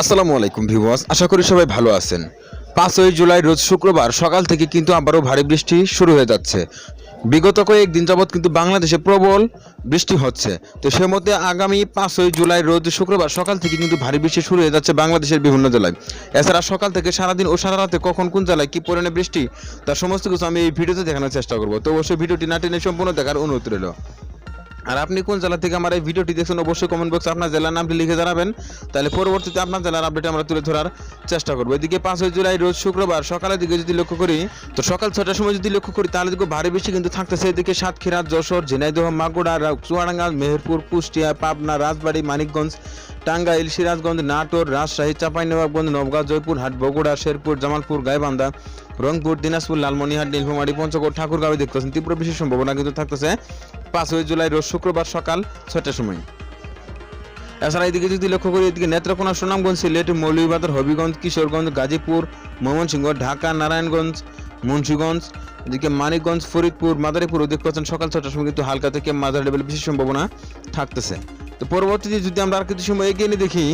আসসালামু আলাইকুম ভিউয়ার্স, আশা করি সবাই ভালো আছেন। পাঁচই জুলাই রোজ শুক্রবার, সকাল থেকে কিন্তু আবারও ভারী বৃষ্টি শুরু হয়ে যাচ্ছে। বিগত কয়েকদিন যাবৎ কিন্তু বাংলাদেশে প্রবল বৃষ্টি হচ্ছে। তো সে মধ্যে আগামী পাঁচই জুলাই রোজ শুক্রবার সকাল থেকে কিন্তু ভারী বৃষ্টি শুরু হয়ে যাচ্ছে বাংলাদেশের বিভিন্ন জেলায়। এছাড়া সকাল থেকে সারাদিন ও সারা রাতে কখন কোন জেলায় কি পরিমাণে বৃষ্টি তার সমস্ত কিছু আমি এই ভিডিওতে দেখানোর চেষ্টা করব। তো অবশ্যই ভিডিওটি না টেনে সম্পূর্ণ দেখার অনুরোধ রইল। আর আপনি কোন জেলা থেকে আমার এই ভিডিওটি দেখছেন, অবশ্যই কমেন্ট বক্সে আপনার জেলার নামটি লিখে জানাবেন। তাহলে পরবর্তীতে আপনার জেলার আপডেট আমরা তুলে ধরার চেষ্টা করব। এদিকে পাঁচই জুলাই, রোজ শুক্রবার সকালের দিকে যদি লক্ষ্য করি, তো সকাল ছটার সময় যদি লক্ষ্য করি, তাহলে দেখো ভারী বৃষ্টি কিন্তু থাকতেছে। এদিকে সাতক্ষীরা, যশোর, ঝিনাইদহ মাগুড়া চুয়াডাঙ্গা, মেহেরপুর, কুষ্টিয়া, পাবনা, রাজবাড়ি, মানিকগঞ্জ, টাঙ্গাইল, সিরাজগঞ্জ, নাটোর, রাজশাহী, চাঁপাইনবাবগঞ্জ নবগাঁ জয়পুর হাট বগুড়া, শেরপুর, জামালপুর, গাইবান্ধা রংপুর, দিনাজপুর লালমনিহাট নীলফামারী, পঞ্চগড়, ঠাকুরগাঁও দেখতেছেন। তীব্র বৃষ্টির সম্ভাবনা কিন্তু থাকতেছে পাঁচই জুলাই রোজ শুক্রবার সকাল ছয়টার সময়। এছাড়া এদিকে যদি লক্ষ্য করি, এদিকে নেত্রকোনা, সুনামগঞ্জ, সিলেট, মৌলভীবাজার, হবিগঞ্জ, কিশোরগঞ্জ, গাজীপুর, ময়মনসিংহ, ঢাকা, নারায়ণগঞ্জ, মুন্সিগঞ্জ, এদিকে মানিকগঞ্জ, ফরিদপুর মাদারীপুর দেখতে পাচ্ছেন সকাল ছটার সময় কিন্তু হালকা থেকে মাঝারি লেভেল বেশি সম্ভাবনা থাকতেছে। তো পরবর্তীতে যদি আমরা আর কিছু সময় এগিয়ে নিয়ে দেখি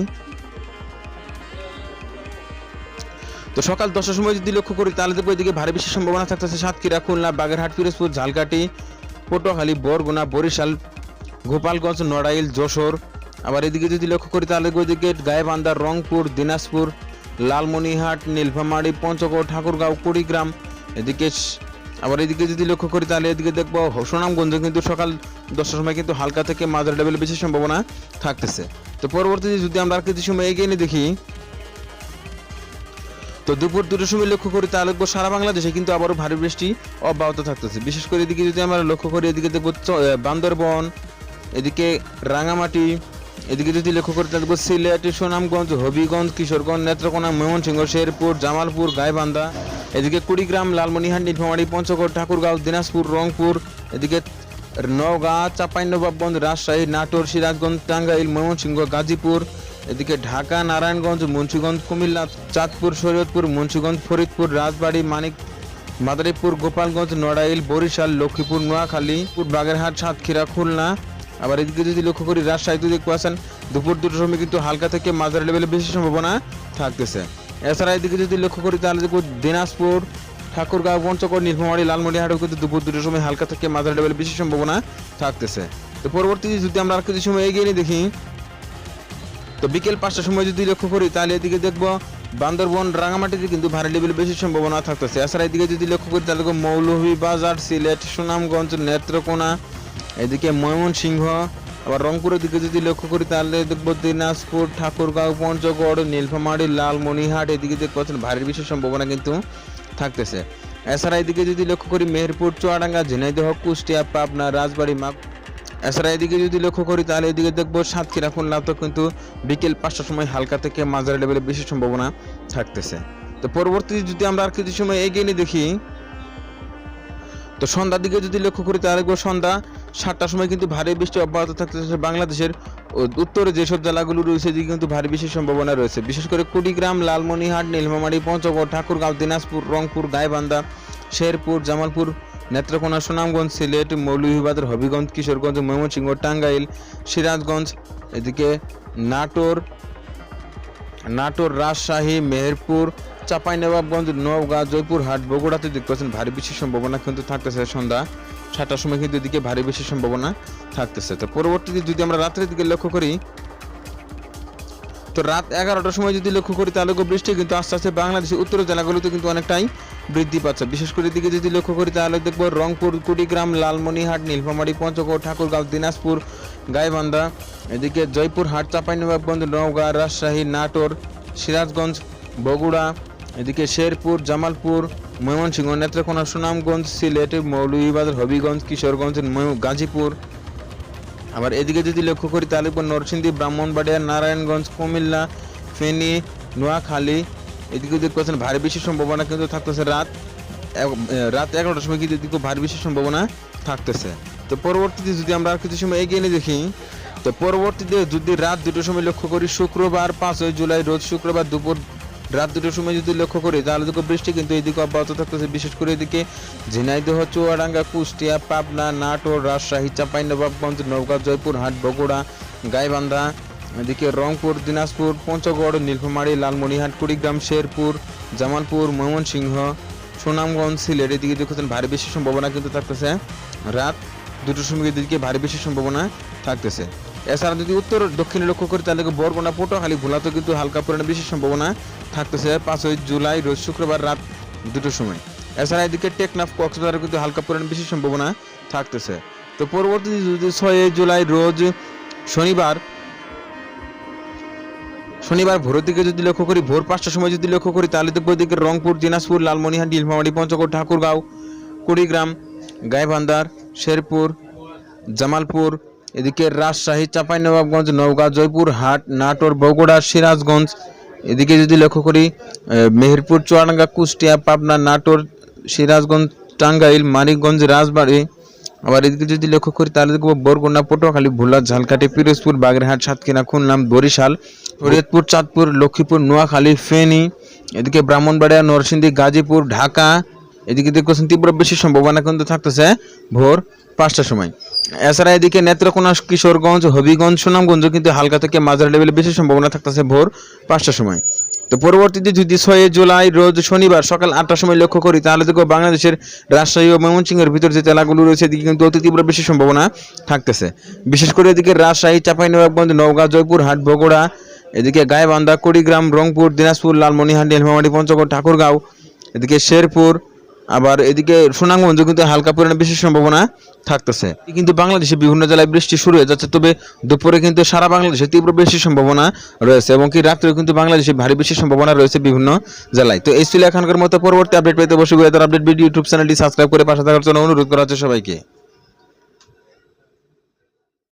তো সকাল দশটার সময় যদি লক্ষ্য করি, তাহলে দেখব এদিকে ভারী বেশি সম্ভাবনা থাকতেছে। সাতক্ষীরা, খুলনা, বাগেরহাট, পিরোজপুর, ঝালকাঠি, পটুয়াখালী, বরগুনা, বরিশাল, গোপালগঞ্জ, নড়াইল, যশোর। আবার এদিকে যদি লক্ষ্য করি, তাহলে দেখব এদিকে গায়েবান্ধা রংপুর, দিনাজপুর লালমনিহাট নীলফামারী, পঞ্চগড়, ঠাকুরগাঁও, কুড়িগ্রাম, এদিকে আবার এদিকে যদি লক্ষ্য করি, তাহলে এদিকে দেখব সুনামগঞ্জে কিন্তু সকাল দশটার সময় কিন্তু হালকা থেকে মাঝারি লেভেলে বেশি সম্ভাবনা থাকতেছে। তো পরবর্তীতে যদি আমরা আর কিছু সময় এগিয়ে নিয়ে দেখি তো দুপুর দুটোর সময় লক্ষ্য করি দেখব সারা বাংলাদেশে, কিন্তু আবারও ভারী বৃষ্টি অব্যাহত থাকতেছে। বিশেষ করে এদিকে যদি আমরা লক্ষ্য করি, এদিকে দেখব বান্দরবন, এদিকে রাঙামাটি, এদিকে যদি লক্ষ্য করি, তাহলে দেখব সিলেট, সুনামগঞ্জ, হবিগঞ্জ, কিশোরগঞ্জ, নেত্রকোনা, ময়মনসিংহ, শেরপুর, জামালপুর, গাইবান্ধা, এদিকে কুড়িগ্রাম, লালমনিহাট নীলফামারী পঞ্চগড়, ঠাকুরগাঁও, দিনাজপুর, রংপুর, এদিকে নওগাঁ, চাঁপাইনবাবগঞ্জ, রাজশাহী, নাটোর, সিরাজগঞ্জ, টাঙ্গাইল, ময়মনসিংহ, গাজীপুর এদিকে ঢাকা, নারায়ণগঞ্জ, মুন্সিগঞ্জ, কুমিল্লা, চাঁদপুর, শরীয়তপুর, মুন্সিগঞ্জ, ফরিদপুর, রাজবাড়ী, মানিক, মাদারীপুর, গোপালগঞ্জ, নড়াইল, বরিশাল, লক্ষ্মীপুর, নোয়াখালী বাগেরহাট, সাতক্ষীরা, খুলনা। আবার এদিকে যদি লক্ষ্য করি রাজশাহীতে দেখতে পাচ্ছেন, দুপুর দুটোর সময় কিন্তু হালকা থেকে মাঝারি লেভেলে বেশি সম্ভাবনা থাকতেছে। এছাড়া এদিকে যদি লক্ষ্য করি, তাহলে দেখব দিনাজপুর, ঠাকুরগাঁও, পঞ্চগড়, নীলফামারী, লালমনিহাটেও কিন্তু দুপুর দুটোর সময় হালকা থেকে মাঝারি লেভেলে বেশি সম্ভাবনা থাকতেছে। তো পরবর্তী যদি আমরা আর কিছু সময় এগিয়ে নিয়ে দেখি তো বিকেল পাঁচটার সময় যদি লক্ষ্য করি, তাহলে এদিকে দেখব বান্দরবন, রাঙামাটিতে কিন্তু ভারী লেভেলে বেশি সম্ভাবনা থাকতেছে। এছাড়া এদিকে যদি লক্ষ্য করি, তাহলে মৌলভীবাজার সিলেট, সুনামগঞ্জ, নেত্রকোনা, এদিকে ময়মনসিংহ, আবার রংপুরের দিকে যদি লক্ষ্য করি, তাহলে দেখব দিনাজপুর, ঠাকুরগাঁও, পঞ্চগড়, নীলফামারী, লালমনিহাট, এদিকে দেখতে পাচ্ছেন ভারী বিশেষ সম্ভাবনা কিন্তু থাকতেছে। এছাড়া এদিকে যদি লক্ষ্য করি, মেহেরপুর, চুয়াডাঙ্গা, ঝিনাইদহ, কুষ্টিয়া, পাবনা, রাজবাড়ী মাগ এছাড়া এদিকে যদি লক্ষ্য করি, তাহলে এদিকে দেখব সাতক্ষীরা খুলনা তো কিন্তু বিকেল পাঁচটার সময় হালকা থেকে মাঝারি লেভেলে বেশি সম্ভাবনা থাকতেছে। তো পরবর্তীতে যদি আমরা আর কিছু সময় এগিয়ে নিয়ে দেখি, তো সন্ধ্যার দিকে যদি লক্ষ্য করি, তাহলে সন্ধ্যা সাতটার সময় কিন্তু ভারী বৃষ্টি অব্যাহত থাকতেছে বাংলাদেশের উত্তরে যেসব জেলাগুলো রয়েছে, এদিকে কিন্তু ভারী বৃষ্টির সম্ভাবনা রয়েছে। বিশেষ করে কুড়িগ্রাম লালমনিহাট নীলমামারী পঞ্চগড়, ঠাকুরগাঁও, দিনাজপুর, রংপুর, গাইবান্ধা, শেরপুর, জামালপুর নেত্রকোনা সুনামগঞ্জ, সিলেট, মৌলভীবাজার, হবিগঞ্জ, কিশোরগঞ্জ, ময়মনসিংহ, টাঙ্গাইল, সিরাজগঞ্জ, এদিকে নাটোর নাটোর, রাজশাহী, মেহেরপুর, চাঁপাইনবাবগঞ্জ, নওগাঁ জয়পুরহাট বগুড়াতে দেখতে পাচ্ছেন ভারী বৃষ্টির সম্ভাবনা কিন্তু থাকতেছে সন্ধ্যা সাতটার সময় কিন্তু এদিকে ভারী বৃষ্টির সম্ভাবনা থাকতেছে। তো পরবর্তীতে যদি আমরা রাত্রের দিকে লক্ষ্য করি তো রাত এগারোটার সময় যদি লক্ষ্য করি, তাহলে বৃষ্টি কিন্তু আস্তে আস্তে বাংলাদেশের উত্তর জেলাগুলোতে কিন্তু অনেকটাই বৃদ্ধি পাচ্ছে। বিশেষ করে দিকে যদি লক্ষ্য করি, তাহলে দেখব রংপুর, কুড়িগ্রাম, লালমনিহাট, নীলফামারী, পঞ্চগড়, ঠাকুরগাঁও, দিনাজপুর, গাইবান্ধা, এদিকে জয়পুরহাট, চাঁপাইনবাবগঞ্জ, নওগাঁ, রাজশাহী, নাটোর, সিরাজগঞ্জ, বগুড়া, এদিকে শেরপুর, জামালপুর, ময়মনসিংহ, নেত্রকোনা, সুনামগঞ্জ, সিলেট, মৌলভীবাজার, হবিগঞ্জ, কিশোরগঞ্জ গাজীপুর আবার এদিকে যদি লক্ষ্য করি, তাহলে নরসিংদী, ব্রাহ্মণবাড়িয়া, নারায়ণগঞ্জ, কুমিল্লা, ফেনী, নোয়াখালী, এদিকে দেখতে পাচ্ছেন, ভারী বেশি সম্ভাবনা কিন্তু থাকতেছে রাত রাত এগারোটার সময় কিন্তু এদিকে ভারী বেশি সম্ভাবনা থাকতেছে। তো পরবর্তীতে যদি আমরা আর কিছু সময় এগিয়ে নিয়ে দেখি, তো পরবর্তীতে যদি রাত দুটোর সময় লক্ষ্য করি, শুক্রবার পাঁচই জুলাই, রোজ শুক্রবার দুপুর রাত দুটোর সময় যদি লক্ষ্য করি, তাহলে দেখো বৃষ্টি কিন্তু এদিকে অব্যাহত থাকতেছে। বিশেষ করে এদিকে ঝিনাইদহ, চুয়াডাঙ্গা, কুষ্টিয়া, পাবনা, নাটোর, রাজশাহী, চাঁপাইনবাবগঞ্জ, নওগাঁ, জয়পুরহাট, বগুড়া, গাইবান্ধা, এদিকে রংপুর, দিনাজপুর, পঞ্চগড়, নীলফামারী, লালমনিরহাট, কুড়িগ্রাম, শেরপুর, জামালপুর, ময়মনসিংহ, সুনামগঞ্জ, সিলেট, এদিকে দেখছেন ভারী বেশি সম্ভাবনা কিন্তু থাকতেছে। রাত দুটোর সময় এদিকে ভারী বেশি সম্ভাবনা থাকতেছে। এছাড়া যদি উত্তর দক্ষিণে লক্ষ্য করি, তাহলে বরগুনা, পটুয়াখালী, ভোলাতে কিন্তু হালকা পরিমাণে বেশি সম্ভাবনা থাকতেছে পাঁচই জুলাই, রোজ শুক্রবার রাত দুটোর সময়। এছাড়া এদিকে টেকনাফ, কক্সবাজারে কিন্তু হালকা পরিমাণে বেশি সম্ভাবনা থাকতেছে। তো পরবর্তী যদি ছয়ই জুলাই রোজ শনিবার শনিবার ভোরের দিকে যদি লক্ষ্য করি, ভোর পাঁচটার সময় যদি লক্ষ্য করি, তাহলে দেখব এদিকে রংপুর, দিনাজপুর লালমনিরহাট নীলফামারী, পঞ্চগড়, ঠাকুরগাঁও, কুড়িগ্রাম, গাইবান্ধার, শেরপুর, জামালপুর এদিকে রাজশাহী, চাঁপাইনবাবগঞ্জ জয়পুর, হাট, নাটোর, বগুড়া, সিরাজগঞ্জ। এদিকে যদি লক্ষ্য করি মেহেরপুর, চুয়াডাঙ্গা, কুষ্টিয়া, পাবনা, নাটোর, সিরাজগঞ্জ, টাঙ্গাইল, মানিকগঞ্জ, রাজবাড়ী। আবার এদিকে যদি লক্ষ্য করি, তাহলে দেখব বরগুনা, পটুয়াখালী, ভোলা, ঝালকাঠি, পিরোজপুর, বাগেরহাট, সাতক্ষীরা, খুলনা, বরিশাল, ফরিদপুর, চাঁদপুর, লক্ষ্মীপুর, নোয়াখালী, ফেনী। এদিকে ব্রাহ্মণবাড়িয়া, নরসিংদী, গাজীপুর, ঢাকা। এদিকে দেখছেন তীব্র বেশি সম্ভাবনা কিন্তু থাকতেছে ভোর পাঁচটার সময়। এছাড়া এদিকে নেত্রকোনা, কিশোরগঞ্জ, হবিগঞ্জ, সুনামগঞ্জ কিন্তু হালকা থেকে মাঝারি লেভেলে বেশি সম্ভাবনা থাকতেছে ভোর পাঁচটার সময়। তো পরবর্তীতে যদি ছয় জুলাই রোজ শনিবার সকাল আটটার সময় লক্ষ্য করি, তাহলে দেখো বাংলাদেশের রাজশাহী ও ময়মনসিংহের ভিতর যে জেলাগুলো রয়েছে, এদিকে কিন্তু অতি তীব্র বেশি সম্ভাবনা থাকতেছে। বিশেষ করে এদিকে রাজশাহী, চাঁপাইনবাবগঞ্জ, নওগাঁ জয়পুর হাট বগুড়া, এদিকে গাইবান্ধা, কুড়িগ্রাম, রংপুর, দিনাজপুর, লালমনিরহাট, নীলফামারী, পঞ্চগড়, ঠাকুরগাঁও, এদিকে শেরপুর আবার এদিকে সুনামগঞ্জে কিন্তু হালকা পরিমাণে বৃষ্টির সম্ভাবনা থাকতেছে। কিন্তু বাংলাদেশে বিভিন্ন জেলায় বৃষ্টি শুরু হয়ে যাচ্ছে, তবে দুপুরে কিন্তু সারা বাংলাদেশে তীব্র বৃষ্টির সম্ভাবনা রয়েছে এবং কি রাত্রে কিন্তু বাংলাদেশে ভারী বৃষ্টির সম্ভাবনা রয়েছে বিভিন্ন জেলায়। তো এই ছিল এখনকার মতো পরবর্তী আপডেট পেতে বসে আপডেট ভিডিও, ইউটিউব চ্যানেলটি সাবস্ক্রাইব করে পাশে থাকার জন্য অনুরোধ করা হচ্ছে সবাইকে।